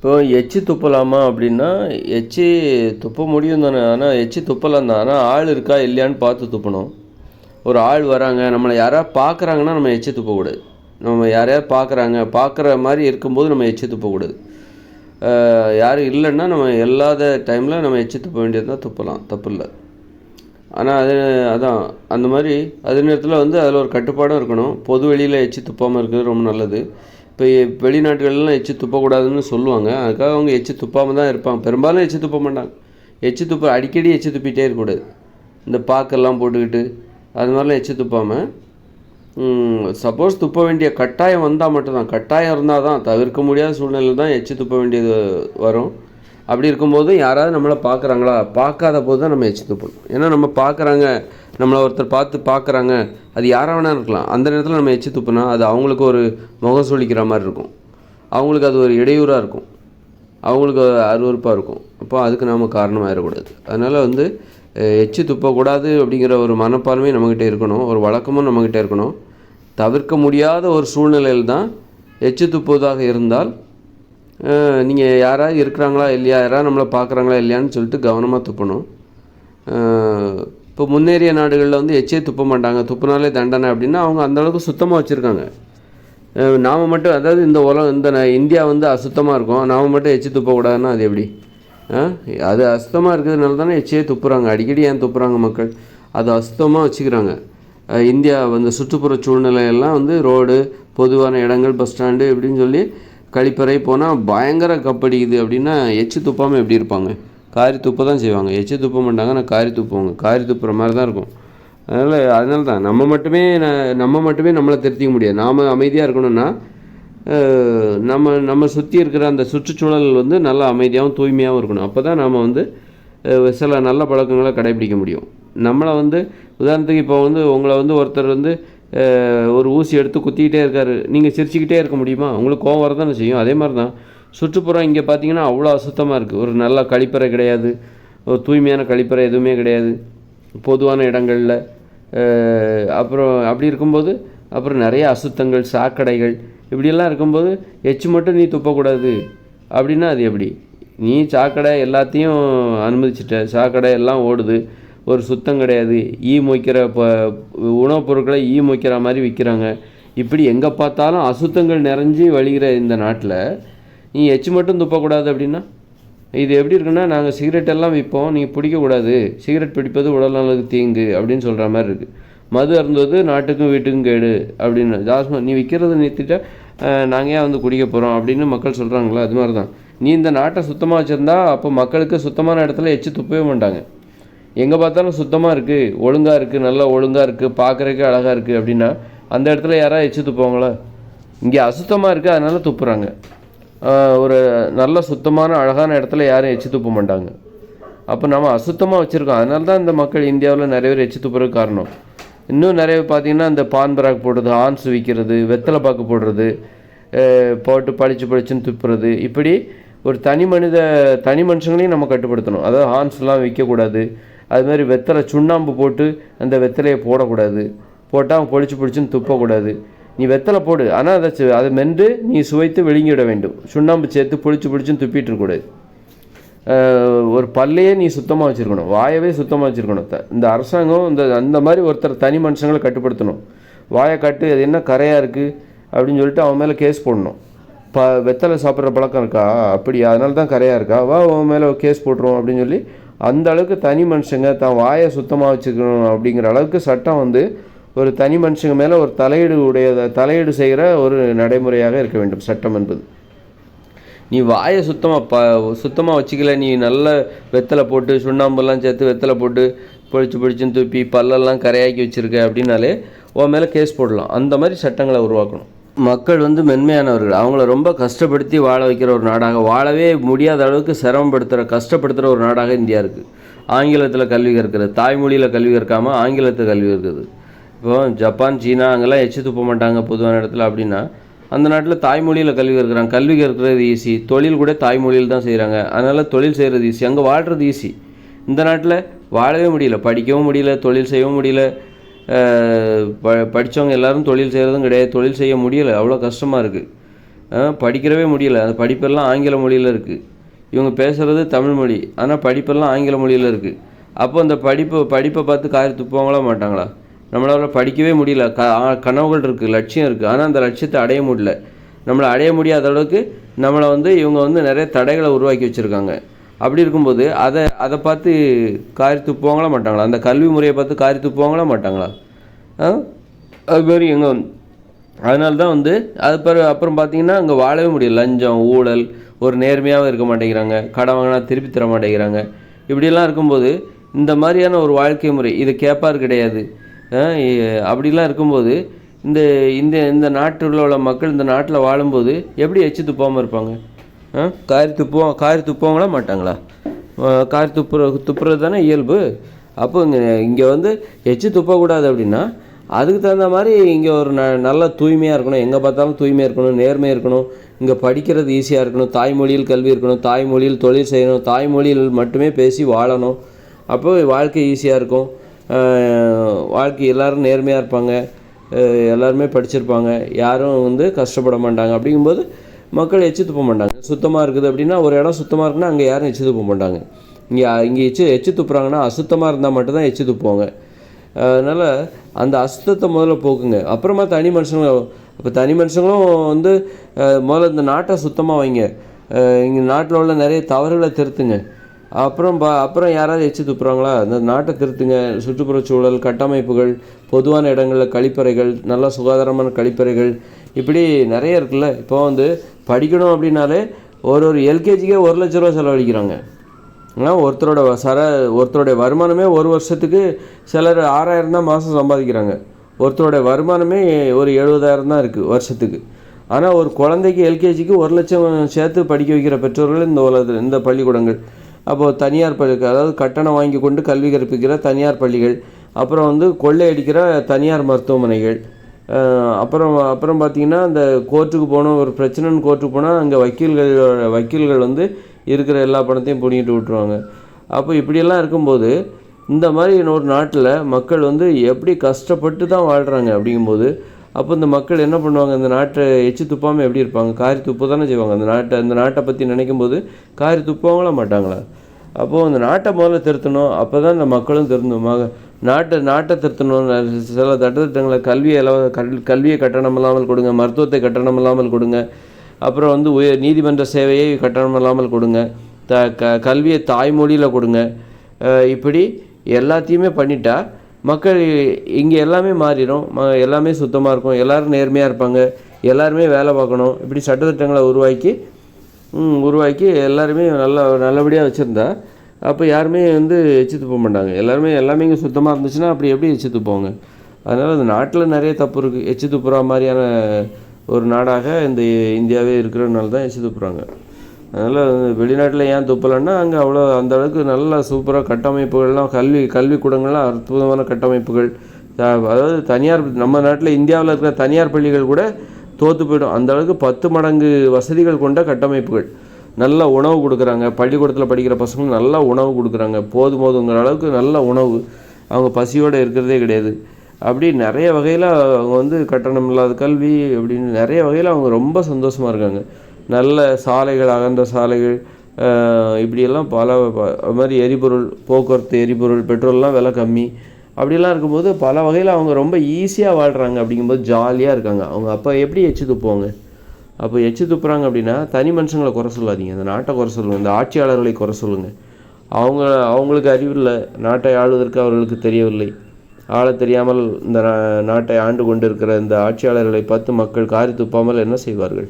இப்போ எச்சி துப்பலாமா அப்படின்னா எச்சி துப்ப முடியும் தானே. ஆனால் எச்சி துப்பலாம் தான். ஆனால் ஆள் இருக்கா இல்லையான்னு பார்த்து துப்பணும். ஒரு ஆள் வராங்க நம்மளை யாராவது பார்க்குறாங்கன்னா நம்ம எச்சி துப்பக்கூடாது நம்ம யாரையாவது பார்க்குறாங்க பார்க்குற மாதிரி இருக்கும்போது நம்ம எச்சி துப்பக்கூடாது யாரும் இல்லைன்னா நம்ம இல்லாத டைமில் நம்ம எச்சி துப்ப வேண்டியது தான் துப்பலாம். தப்பு இல்லை. ஆனால் அது அதான் அந்த மாதிரி அதே நேரத்தில் வந்து அதில் ஒரு கட்டுப்பாடும் இருக்கணும். பொது வெளியில் எச்சி துப்பாமல் இருக்கிறது ரொம்ப நல்லது. இப்போ வெளிநாட்டுகள்லாம் எச்சி துப்பக்கூடாதுன்னு சொல்லுவாங்க. அதுக்காக அவங்க எச்சி துப்பாமல் தான் இருப்பாங்க. பெரும்பாலும் எச்சு துப்ப மாட்டாங்க. எச்சி துப்ப அடிக்கடி எச்சி துப்பிட்டே இருக்கக்கூடாது. இந்த பாக்கெல்லாம் போட்டுக்கிட்டு அது மாதிரிலாம் எச்சி துப்பாமல் சப்போஸ் துப்ப வேண்டிய கட்டாயம் வந்தால் மட்டும்தான். கட்டாயம் இருந்தால் தான் தவிர்க்க முடியாத சூழ்நிலையில் தான் எச்சி துப்ப வேண்டியது வரும். அப்படி இருக்கும்போது யாராவது நம்மளை பார்க்குறாங்களா பார்க்காத போது தான் நம்ம எச்சி துப்பணும். ஏன்னா நம்ம பார்க்குறாங்க நம்மளை ஒருத்தர் பார்த்து பார்க்குறாங்க அது யாராக வேணா இருக்கலாம். அந்த நேரத்தில் நம்ம எச்சி துப்புனா அது அவங்களுக்கு ஒரு முகம் சொல்லிக்கிற மாதிரி இருக்கும். அவங்களுக்கு அது ஒரு இடையூறாக இருக்கும். அவங்களுக்கு அருவருப்பாக இருக்கும். அப்போ அதுக்கு நாம் காரணமாகிடக்கூடாது அதனால் வந்து எச்சு துப்பக்கூடாது அப்படிங்கிற ஒரு மனப்பான்மை நம்மக்கிட்ட இருக்கணும். ஒரு வழக்கமும் நம்மக்கிட்ட இருக்கணும். தவிர்க்க முடியாத ஒரு சூழ்நிலையில் தான் எச்சு துப்புவதாக இருந்தால் நீங்கள் யாராவது இருக்கிறாங்களா இல்லையா? யாராவது நம்மளை பார்க்குறாங்களா இல்லையான்னு சொல்லிட்டு கவனமாக துப்பணும். இப்போ முன்னேறிய நாடுகளில் வந்து எச்சே துப்ப மாட்டாங்க. துப்புனாலே தண்டனை அப்படின்னா அவங்க அந்த அளவுக்கு சுத்தமாக வச்சுருக்காங்க. நாம் மட்டும் அதாவது இந்த உலகம் இந்த ந- இந்தியா வந்து அசுத்தமாக இருக்கும். நாம் மட்டும் எச்சி துப்பக்கூடாதுன்னா அது எப்படி? ஆ? அது அசுத்தமாக இருக்கிறதுனால தானே எச்சையே துப்புறாங்க. அடிக்கடி ஏன் துப்புறாங்க மக்கள்? அது அசுத்தமாக வச்சுக்கிறாங்க. இந்தியா வந்து சுற்றுப்புற சூழ்நிலையெல்லாம் வந்து ரோடு பொதுவான இடங்கள் பஸ் ஸ்டாண்டு இப்படின்னு சொல்லி கழிப்பறை போனால் பயங்கர கப்படிக்குது அப்படின்னா எச்சி துப்பாமல் எப்படி இருப்பாங்க? காரி துப்ப தான் செய்வாங்க. எச்சி துப்ப மாட்டாங்க ஆனால் காரி துப்புவாங்க. காரி துப்புற மாதிரி தான் இருக்கும். அதனால் அதனால தான் நம்ம மட்டுமே நம்ம மட்டுமே நம்மளை திருத்திக்க முடியாது. நாம் அமைதியாக இருக்கணும்னா நம்ம நம்ம சுற்றி இருக்கிற அந்த சுற்றுச்சூழல் வந்து நல்லா அமைதியாகவும் தூய்மையாகவும் இருக்கணும். அப்போ தான் நாம் வந்து சில நல்ல பழக்கங்களை கடைபிடிக்க முடியும். நம்மளை வந்து உதாரணத்துக்கு இப்போ வந்து உங்களை வந்து ஒருத்தர் வந்து ஒரு ஊசி எடுத்து குத்திக்கிட்டே இருக்காரு. நீங்கள் சிரிச்சுக்கிட்டே இருக்க முடியுமா? உங்களுக்கு கோவம் வரதானே செய்யும். அதே மாதிரி தான் சுற்றுப்புறம் இங்கே பார்த்தீங்கன்னா அவ்வளோ அசுத்தமாக இருக்குது ஒரு நல்ல கழிப்பறை கிடையாது. ஒரு தூய்மையான கழிப்பறை எதுவுமே கிடையாது. பொதுவான இடங்களில். அப்புறம் அப்படி இருக்கும்போது அப்புறம் நிறைய அசுத்தங்கள் சாக்கடைகள் இப்படியெல்லாம் இருக்கும்போது எச்சு மட்டும் நீ துப்பக்கூடாது. அப்படின்னா அது எப்படி? நீ சாக்கடை எல்லாத்தையும் அனுமதிச்சிட்ட. சாக்கடை எல்லாம் ஓடுது. ஒரு சுத்தம் கிடையாது. ஈ மொய்க்கிற இப்போ உணவுப் பொருட்களை ஈ மொய்க்கிற மாதிரி விற்கிறாங்க. இப்படி எங்கே பார்த்தாலும் அசுத்தங்கள் நிறைஞ்சி வழிகிற இந்த நாட்டில் நீ எச்சு மட்டும் துப்பக்கூடாது அப்படின்னா? இது எப்படி இருக்குன்னா நாங்கள் சிகரெட் எல்லாம் விற்போம் நீங்கள் பிடிக்கக்கூடாது. சிகரெட் பிடிப்பது உடல் நலனுக்கு தீங்கு அப்படின்னு சொல்கிற மாதிரி இருக்குது மது அருந்துவது நாட்டுக்கும் வீட்டுக்கும் கேடு அப்படின்னு. ஜாஸ்மா நீ விற்கிறத நிறுத்திட்டா நாங்கள் ஏன் வந்து குடிக்க போகிறோம் அப்படின்னு மக்கள் சொல்கிறாங்களா அது மாதிரி தான் நீ இந்த நாட்டை சுத்தமாக வச்சுருந்தா அப்போ மக்களுக்கு சுத்தமான இடத்துல எச்சு துப்பவே மாட்டாங்க. எங்கே பார்த்தாலும் சுத்தமாக இருக்குது ஒழுங்காக இருக்குது நல்லா ஒழுங்காக இருக்குது பார்க்குறக்கே அழகாக இருக்குது அப்படின்னா அந்த இடத்துல யாராவது எச்சு துப்புவாங்களா? இங்கே அசுத்தமாக இருக்குது அதனால துப்புறாங்க. ஒரு நல்ல சுத்தமான அழகான இடத்துல யாரும் எச்சு துப்ப மாட்டாங்க. அப்போ நம்ம அசுத்தமாக வச்சுருக்கோம். அதனால தான் இந்த மக்கள் இந்தியாவில் நிறைய பேர் எச்சு துப்புறதுக்கு காரணம். இன்னும் நிறைய பேர் பார்த்தீங்கன்னா இந்த பான் பிராக் போடுறது ஆன்ஸ் விற்கிறது வெத்தலை பாக்கு போடுறது போட்டு பளிச்சு பளிச்சுன்னு துப்புறது இப்படி ஒரு தனி மனித தனி மனுஷங்களையும் நம்ம கட்டுப்படுத்தணும். அதாவது ஹார்ன்ஸ்லாம் விற்கக்கூடாது. அது மாதிரி வெத்தலை சுண்ணாம்பு போட்டு அந்த வெத்தலையை போடக்கூடாது. போட்டால் அவன் பொழிச்சு பிடிச்சின்னு துப்பக்கூடாது. நீ வெத்தலை போடு ஆனால் அதை அதை மென்று நீ சுவைத்து விழுங்கிவிட வேண்டும். சுண்ணாம்பு சேர்த்து பொழிச்சு பொழிச்சுன்னு துப்பிட்டு இருக்கக்கூடாது ஒரு பல்லையே நீ சுத்தமாக வச்சுருக்கணும். வாயவே சுத்தமாக வச்சுருக்கணும். த- இந்த அரசாங்கம் இந்த அந்த மாதிரி ஒருத்தர் தனி மனுஷங்களை கட்டுப்படுத்தணும். வாயை கட்டு அது என்ன கரையாக இருக்குது அப்படின்னு சொல்லிட்டு அவன் மேலே கேஸ் போடணும். ப வெத்தலை சாப்பிட்ற பழக்கம் இருக்கா? அப்படி அதனால தான் கரையாக இருக்கா? வா அவன் மேலே கேஸ் போட்டுருவோம் அப்படின்னு சொல்லி அந்த அளவுக்கு தனி மனுஷங்க தான் வாயை சுத்தமாக வச்சுக்கணும் அப்படிங்கிற அளவுக்கு சட்டம் வந்து ஒரு தனி மனுஷங்க மேலே ஒரு தலையீடு உடைய தலையீடு செய்கிற ஒரு நடைமுறையாக இருக்க வேண்டும் சட்டம் என்பது. நீ வாயை சுத்தமாக ப சுத்தமாக வச்சுக்கல நீ நல்ல வெத்தலை போட்டு சுண்ணாம்பெல்லாம் சேர்த்து வெத்தலை போட்டு பொழிச்சு பொழிச்சுன்னு தூப்பி பல்லெல்லாம் கரையாக்கி வச்சுருக்க அப்படின்னாலே உன் மேலே கேஸ் போடலாம். அந்த மாதிரி சட்டங்களை உருவாக்கணும். மக்கள் வந்து மென்மையானவர்கள். அவங்கள ரொம்ப கஷ்டப்படுத்தி வாழ வைக்கிற ஒரு நாடாக வாழவே முடியாத அளவுக்கு சிரமப்படுத்துகிற கஷ்டப்படுத்துகிற ஒரு நாடாக இந்தியா இருக்குது ஆங்கிலத்தில் கல்வி கற்கிறது. தாய்மொழியில் கல்வி கற்காமல் ஆங்கிலத்தில் கல்வி இருக்குது இப்போ ஜப்பான் சீனா அங்கெல்லாம் எச்சு துப்ப மாட்டாங்க பொதுவான இடத்துல அப்படின்னா அந்த நாட்டில் தாய்மொழியில் கல்வி கற்கிறாங்க. கல்வி கற்கிறது ஈஸி தொழில் கூட தாய்மொழியில் தான் செய்கிறாங்க அதனால் தொழில் செய்கிறது ஈஸி அங்கே வாழ்கிறது ஈஸி இந்த நாட்டில் வாழவே முடியல படிக்கவும் முடியல தொழில் செய்யவும் முடியல. ப படித்தவங்க எல்லாரும் தொழில் செய்கிறதும் கிடையாது. தொழில் செய்ய முடியலை. அவ்வளோ கஷ்டமாக இருக்குது படிக்கிறவே முடியல. அந்த படிப்பெல்லாம் ஆங்கில மொழியில் இருக்குது இவங்க பேசுகிறது தமிழ் மொழி. ஆனால் படிப்பெல்லாம் ஆங்கில மொழியில் இருக்குது அப்போ அந்த படிப்பு படிப்பை பார்த்து காரி துப்புவாங்களா மாட்டாங்களா? நம்மளால் படிக்கவே முடியல. க கனவுகள் இருக்குது லட்சியம் இருக்குது ஆனால் அந்த லட்சியத்தை அடைய முடியல. நம்மளை அடைய முடியாத அளவுக்கு நம்மளை வந்து இவங்க வந்து நிறைய தடைகளை உருவாக்கி வச்சுருக்காங்க. அப்படி இருக்கும்போது அதை அதை பார்த்து காரி துப்புவாங்களா மாட்டாங்களா? அந்த கல்வி முறையை பார்த்து காரி துப்புவாங்களா மாட்டாங்களா? அது மாதிரி எங்கே அதனால தான் வந்து அது பிறகு அப்புறம் பார்த்தீங்கன்னா அங்கே வாழவே முடியல. லஞ்சம் ஊழல் ஒரு நேர்மையாகவும் இருக்க மாட்டேங்கிறாங்க. கடன் வாங்கினா திருப்பி தர மாட்டேங்கிறாங்க. இப்படியெல்லாம் இருக்கும்போது இந்த மாதிரியான ஒரு வாழ்க்கை முறை இது கேட்பார் கிடையாது. அப்படிலாம் இருக்கும்போது இந்த இந்த இந்த நாட்டில் உள்ள மக்கள் இந்த நாட்டில் வாழும்போது எப்படி எச்சு துப்பாமல் இருப்பாங்க? காரி துப்புவோம் காரி துப்புவாங்களா மாட்டாங்களா? காரி துப்புற துப்புறது தானே இயல்பு. அப்போ இங்கே இங்கே வந்து எச்சு துப்பக்கூடாது அப்படின்னா அதுக்கு தகுந்த மாதிரி இங்கே ஒரு ந நல்ல தூய்மையாக இருக்கணும். எங்கே பார்த்தாலும் தூய்மையாக இருக்கணும் நேர்மையாக இருக்கணும். இங்கே படிக்கிறது ஈஸியாக இருக்கணும். தாய்மொழியில் கல்வி இருக்கணும். தாய்மொழியில் தொழில் செய்யணும். தாய்மொழியில் மட்டுமே பேசி வாழணும். அப்போ வாழ்க்கை ஈஸியாக இருக்கும். வாழ்க்கை எல்லோரும் நேர்மையாக இருப்பாங்க. எல்லாருமே படிச்சிருப்பாங்க. யாரும் வந்து கஷ்டப்பட மாட்டாங்க. அப்படிங்கும்போது மக்கள் எச்சு துப்ப மாட்டாங்க. சுத்தமாக இருக்குது அப்படின்னா ஒரு இடம் சுத்தமாக இருக்குன்னா அங்கே யாரும் எச்சு துப்ப மாட்டாங்க. இங்கே இங்கே எச்சு எச்சு துப்புறாங்கன்னா அசுத்தமாக இருந்தால் மட்டும்தான் எச்சு துப்புவாங்க. அதனால் அந்த அசுத்தத்தை முதல்ல போக்குங்க. அப்புறமா தனி மனுஷங்களும் இப்போ தனி மனுஷங்களும் வந்து முதல்ல இந்த நாட்டை சுத்தமாக வைங்க. இங்கே நாட்டில் உள்ள நிறைய தவறுகளை திருத்துங்க. அப்புறம் பா அப்புறம் யாராவது எச்சு துப்புறாங்களா? இந்த நாட்டை திருத்துங்க சுற்றுப்புற சூழல் கட்டமைப்புகள் பொதுவான இடங்களில் கழிப்பறைகள் நல்ல சுகாதாரமான கழிப்பறைகள் இப்படி நிறைய இருக்குல்ல. இப்போ வந்து படிக்கணும் அப்படின்னாலே ஒரு ஒரு எல்கேஜிக்கே ஒரு லட்ச ரூபா செலவழிக்கிறாங்க. ஆனால் ஒருத்தரோட சர ஒருத்தருடைய வருமானமே ஒரு வருஷத்துக்கு சிலர் ஆறாயிரம் தான் மாதம் சம்பாதிக்கிறாங்க. ஒருத்தருடைய வருமானமே ஒரு எழுபதாயிரம் தான் இருக்குது வருஷத்துக்கு. ஆனால் ஒரு குழந்தைக்கு எல்கேஜிக்கு ஒரு லட்சம் சேர்த்து படிக்க வைக்கிற பெற்றோர்கள் இந்த உலகத்தில் இந்த பள்ளிக்கூடங்கள். அப்போது தனியார் பள்ளி அதாவது கட்டணம் வாங்கி கொண்டு கல்வி கற்பிக்கிற தனியார் பள்ளிகள் அப்புறம் வந்து கொள்ளையடிக்கிற தனியார் மருத்துவமனைகள். அப்புறம் அப்புறம் பார்த்திங்கன்னா அந்த கோர்ட்டுக்கு போனோம் ஒரு பிரச்சனைன்னு கோர்ட்டுக்கு போனால் அங்கே வக்கீல்கள் வக்கீல்கள் வந்து இருக்கிற எல்லா பணத்தையும் பிடிங்கிட்டு விட்ருவாங்க அப்போ இப்படியெல்லாம் இருக்கும்போது இந்த மாதிரி ஒரு நாட்டில் மக்கள் வந்து எப்படி கஷ்டப்பட்டு தான் வாழ்கிறாங்க அப்படிங்கும்போது அப்போ இந்த மக்கள் என்ன பண்ணுவாங்க? இந்த நாட்டை எச்சு துப்பாமல் எப்படி இருப்பாங்க? காரி துப்பு தானே செய்வாங்க. அந்த நாட்டை அந்த நாட்டை பற்றி நினைக்கும் போது காரி துப்பாங்களா மாட்டாங்களா? அப்போது அந்த நாட்டை முதல்ல திருத்தணும். அப்போ தான் இந்த மக்களும் திருந்தணும். நாட்டை நாட்டை திருத்தணும். சில தட்டத்திட்டங்களை கல்வியை இலவ கல் கல்வியை கட்டணம் இல்லாமல் கொடுங்க. மருத்துவத்தை கட்டணம் இல்லாமல் கொடுங்க. அப்புறம் வந்து உயர் நீதிமன்ற சேவையை கட்டணம் இல்லாமல் கொடுங்க. த க கல்வியை தாய்மொழியில் கொடுங்க. இப்படி எல்லாத்தையுமே பண்ணிட்டா மக்கள் இங்கே எல்லாமே மாறிடும் ம எல்லாமே சுத்தமாக இருக்கும். எல்லோரும் நேர்மையாக இருப்பாங்க. எல்லாருமே வேலை பார்க்கணும். இப்படி சட்டத்திட்டங்களை உருவாக்கி உருவாக்கி எல்லாருமே நல்லா நல்லபடியாக வச்சுருந்தா அப்போ யாருமே வந்து எச்சு துப்ப மாட்டாங்க. எல்லாருமே எல்லாமே இங்கே சுத்தமாக இருந்துச்சுன்னா அப்படி எப்படி எச்சு துப்போங்க அதனால் அந்த நாட்டில் நிறைய தப்பு இருக்குது எச்சு துப்புற மாதிரியான ஒரு நாடாக இந்த இந்தியாவே இருக்கிறதுனால தான் எச்சு துப்புறாங்க அதனால் வெளிநாட்டில் ஏன் துப்பலைன்னா அங்கே அவ்வளோ அந்த அளவுக்கு நல்ல சூப்பராக கட்டமைப்புகள்லாம் கல்வி கல்விக்கூடங்கள்லாம் அற்புதமான கட்டமைப்புகள். அதாவது தனியார் நம்ம நாட்டில் இந்தியாவில் இருக்கிற தனியார் பள்ளிகள் கூட தோற்று போயிடும். அந்த அளவுக்கு பத்து மடங்கு வசதிகள் கொண்ட கட்டமைப்புகள். நல்ல உணவு கொடுக்குறாங்க. பள்ளிக்கூடத்தில் படிக்கிற பசங்களுக்கு நல்ல உணவு கொடுக்குறாங்க. போதும் போதுங்கிற அளவுக்கு நல்ல உணவு. அவங்க பசியோடு இருக்கிறதே கிடையாது. அப்படி நிறைய வகையில் அவங்க வந்து கட்டணம் இல்லாத கல்வி அப்படின்னு நிறைய வகையில் அவங்க ரொம்ப சந்தோஷமாக இருக்காங்க. நல்ல சாலைகள் அகன்ற சாலைகள் இப்படியெல்லாம் பல அது மாதிரி எரிபொருள் போக்குவரத்து எரிபொருள் பெட்ரோல்லாம் விலை கம்மி. அப்படிலாம் இருக்கும்போது பல வகையில் அவங்க ரொம்ப ஈஸியாக வாழ்கிறாங்க அப்படிங்கும்போது ஜாலியாக இருக்காங்க. அவங்க அப்போ எப்படி எச்சு துப்புவாங்க? அப்போ எச்சு துப்புறாங்க அப்படின்னா தனி மனுஷங்களை குறை சொல்லாதீங்க. அந்த நாட்டை குறை சொல்லுங்கள் இந்த ஆட்சியாளர்களை குறை சொல்லுங்கள் அவங்க அவங்களுக்கு அறிவில்லை நாட்டை ஆளுவதற்கு அவர்களுக்கு தெரியவில்லை. ஆள தெரியாமல் இந்த நாட்டை ஆண்டு கொண்டிருக்கிற இந்த ஆட்சியாளர்களை பார்த்து மக்கள் காரி துப்பாமல் என்ன செய்வார்கள்?